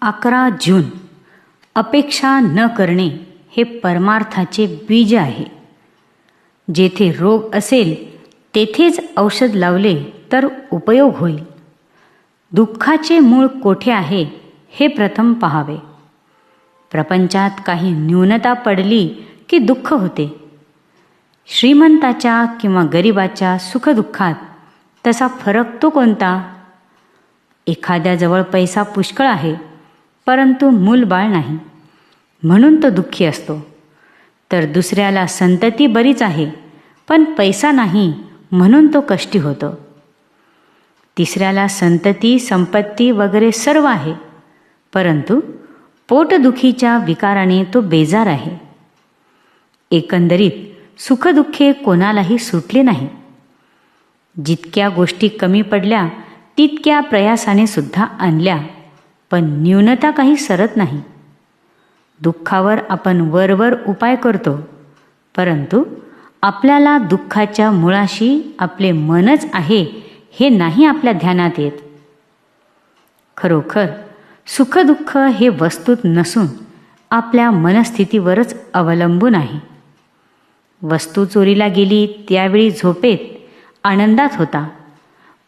अकरा जून. अपेक्षा न करणे हे परमार्थाचे बीज आहे. जेथे रोग असेल तेथेच औषध लावले तर उपयोग होईल. दुःखाचे मूळ कोठे आहे हे प्रथम पहावे. प्रपंचात काही न्यूनता पडली की दुःख होते. श्रीमंताच्या किंवा गरिबाच्या सुखदुःखात तसा फरक तो कोणता? एखाद्याजवळ पैसा पुष्कळ आहे परंतु मूलबाळ नाही. म्हणून तो दुःखी असतो. तर दुसऱ्याला संतती बरीच आहे पण पैसा नाही म्हणून तो कष्टी होतो. तिसऱ्याला संतती संपत्ती वगैरे सर्व आहे परंतु पोटदुखीच्या विकाराने तो बेजार आहे. एकंदरीत सुखदुःखे कोणालाही सुटले नाही. जितक्या गोष्टी कमी पडल्या तितक्या प्रयासाने सुद्धा आणल्या. पण न्यूनता काही सरत नाही. दुःखावर आपण वरवर उपाय करतो परंतु आपल्याला दुःखाच्या मुळाशी आपले मनच आहे हे नाही आपल्या ध्यानात येत. खरोखर सुखदुःख हे वस्तूत नसून आपल्या मनस्थितीवरच अवलंबून आहे. वस्तू चोरीला गेली त्यावेळी झोपेत आनंदात होता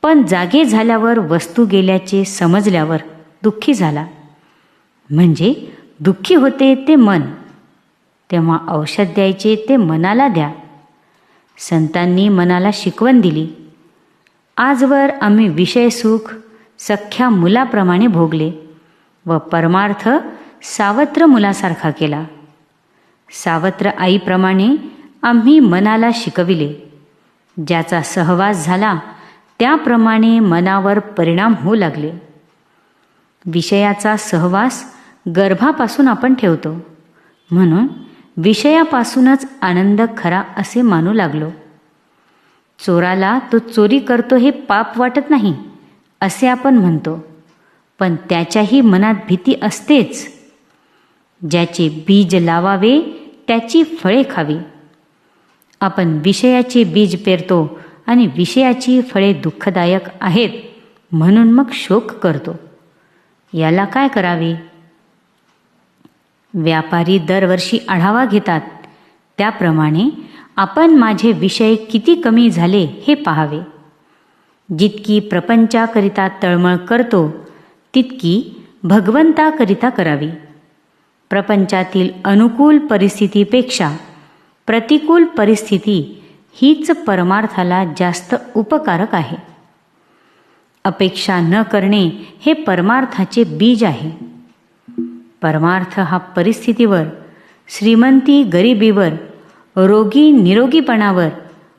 पण जागे झाल्यावर वस्तू गेल्याचे समजल्यावर दुःखी झाला. म्हणजे दुःखी होते ते मन. तेव्हा औषध द्यायचे ते मनाला द्या. संतांनी मनाला शिकवण दिली. आजवर आम्ही विषयसुख सख्या मुलाप्रमाणे भोगले व परमार्थ सावत्र मुलासारखा केला. सावत्र आईप्रमाणे आम्ही मनाला शिकविले. ज्याचा सहवास झाला त्याप्रमाणे मनावर परिणाम होऊ लागले. विषयाचा सहवास गर्भापासून आपण ठेवतो. म्हणून विषयापासूनच आनंद खरा असे मानू लागलो. चोराला तो चोरी करतो हे पाप वाटत नाही असे आपण म्हणतो. पण त्याच्याही मनात भीती असतेच. ज्याचे बीज लावावे त्याची फळे खावी. आपण विषयाचे बीज पेरतो आणि विषयाची फळे दुःखदायक आहेत म्हणून मग शोक करतो. याला काय करावे? व्यापारी दरवर्षी आढावा घेतात. त्याप्रमाणे आपण माझे विषय किती कमी झाले हे पाहावे. जितकी प्रपंचाकरिता तळमळ करतो तितकी भगवंताकरिता करावी. प्रपंचातील अनुकूल परिस्थितीपेक्षा प्रतिकूल परिस्थिती हीच परमार्थाला जास्त उपकारक आहे. अपेक्षा न करणे हे परमार्थाचे बीज आहे. परमार्थ हा परिस्थितीवर श्रीमंती गरिबीवर रोगी निरोगीपणावर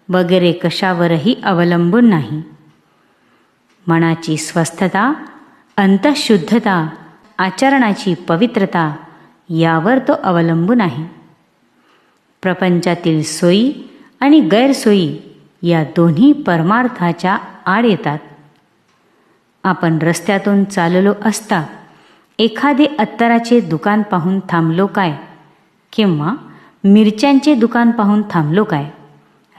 वगैरे कशावरही अवलंबून नाही. मनाची स्वस्थता अंतःशुद्धता आचरणाची पवित्रता यावर तो अवलंबून आहे. प्रपंचातील सोयी आणि गैरसोयी या दोन्ही परमार्थाच्या आड येतात. आपण रस्त्यातून चाललो असता एखादे अत्तराचे दुकान पाहून थांबलो काय? किंवा मिरच्यांचे दुकान पाहून थांबलो काय?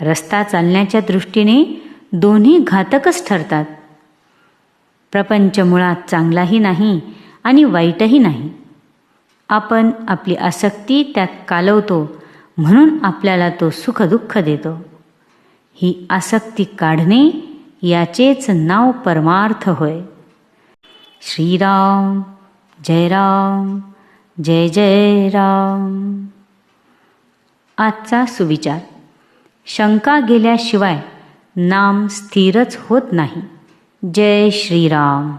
रस्ता चालण्याच्या दृष्टीने दोन्ही घातकच ठरतात. प्रपंच मुळात चांगलाही नाही आणि वाईटही नाही. आपण आपली आसक्ती त्यात कालवतो म्हणून आपल्याला तो सुखदुःख देतो. ही आसक्ती काढणे याचेच नाव परमार्थ होय. श्रीराम जय राम जय जय राम. आजचा सुविचार. शंका गेल्याशिवाय नाम स्थिरच होत नाही. जय श्रीराम.